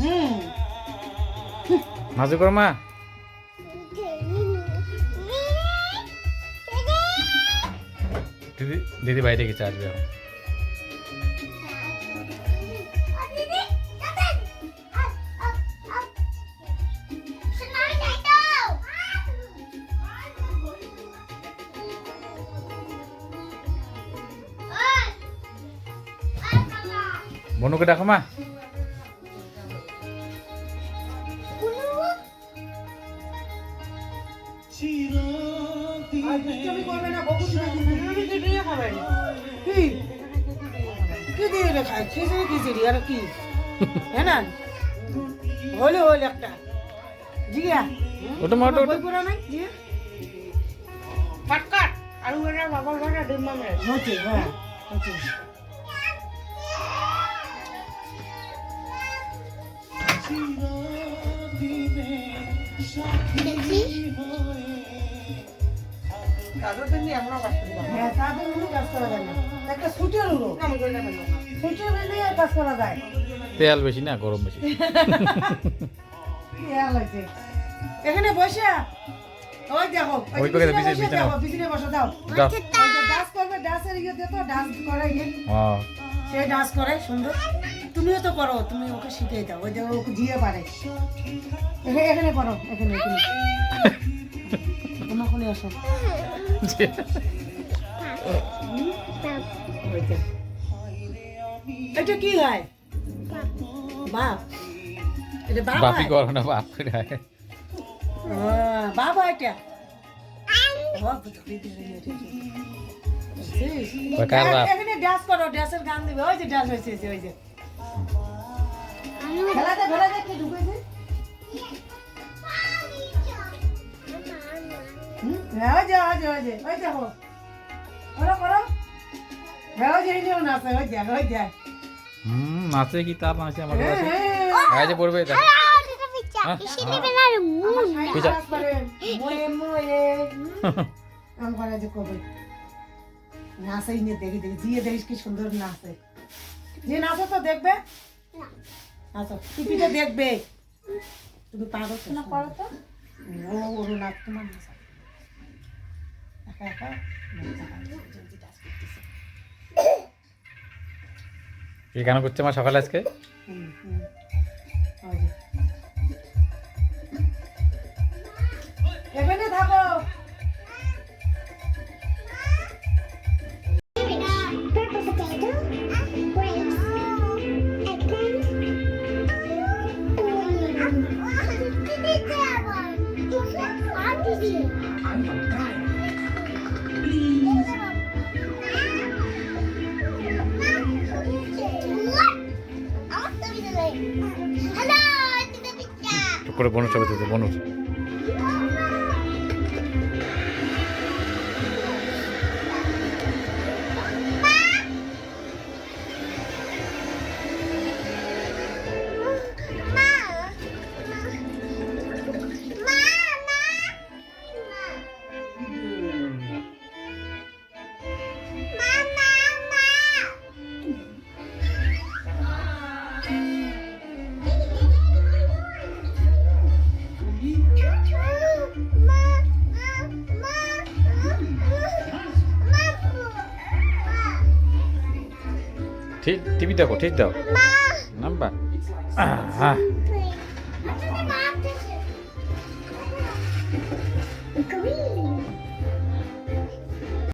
হুম মাজু করো মা। দিদি দিদি বাইরে গেছে আসবে দিয়ে রে খায় খিচুড়ি খিচুড়ি আর কি হ্যাঁ না হলে হলে একটা জিয়া ওটা মা ওটা জিয়া কাট কাট আর ওরা বাবা ঘরে ডিম মামরে হচ্ছে হ্যাঁ হচ্ছে। তেল বেশি না গরম বেশি। এখানে বসে। ওই দেখো ওই বিছানায় বসে দাও যাও ডান্স করবে ডান্সের ইয়ে দিয়ে তো ডান্স করে হ্যাঁ সে ডান্স করে সুন্দর। তুমিও তো করো তুমি ওকে শিখিয়ে দাও। ওই দেখো ওকে জিয়ে পারে। এখানে করো এখানে এখানে। আমার কোলে আসো। এটা কি হয়? বাপ। এটা বাপ বাপি করো না বাপ করে বাবা এটা? বাবা, এখানে ডান্স করো ডান্সের গান দিবে। ওই যে ডান্স হয়েছে ওই যে। খেলাতে খেলাতে কি ঢুকেছে হ্যাঁ, যে ওই যে ওই যে ওই দেখো করো করো। হ্যাঁ ওই যে এই যে নাচে ওই দেখ ওই দেখ হুম নাচে কি নাচে আমার হ্যাঁ, কাছে? হ্যাঁ। পড়বে দেখ। হ্যাঁ, আমার সাইকেল পিছা। ডান্স করে, ময়ে ময়ে আম করে যে কবে? নাচেই নিয়ে দেখি দেখি জিয়ে দেখিস কি সুন্দর নাচে। যে নাচো তো দেখবে? নাচো টিভিতে দেখবে। তুমি পারো তো না পারো তো। ও ওর নাচ তোমার নাচ। একা একা। কি কেন করছে মা সকালে আজকে? হুম, হুম। করে বনু ছবি তুলতে ঠিক টিভি দেখো ঠিক দাও। নাম্বার? হ্যাঁ Green.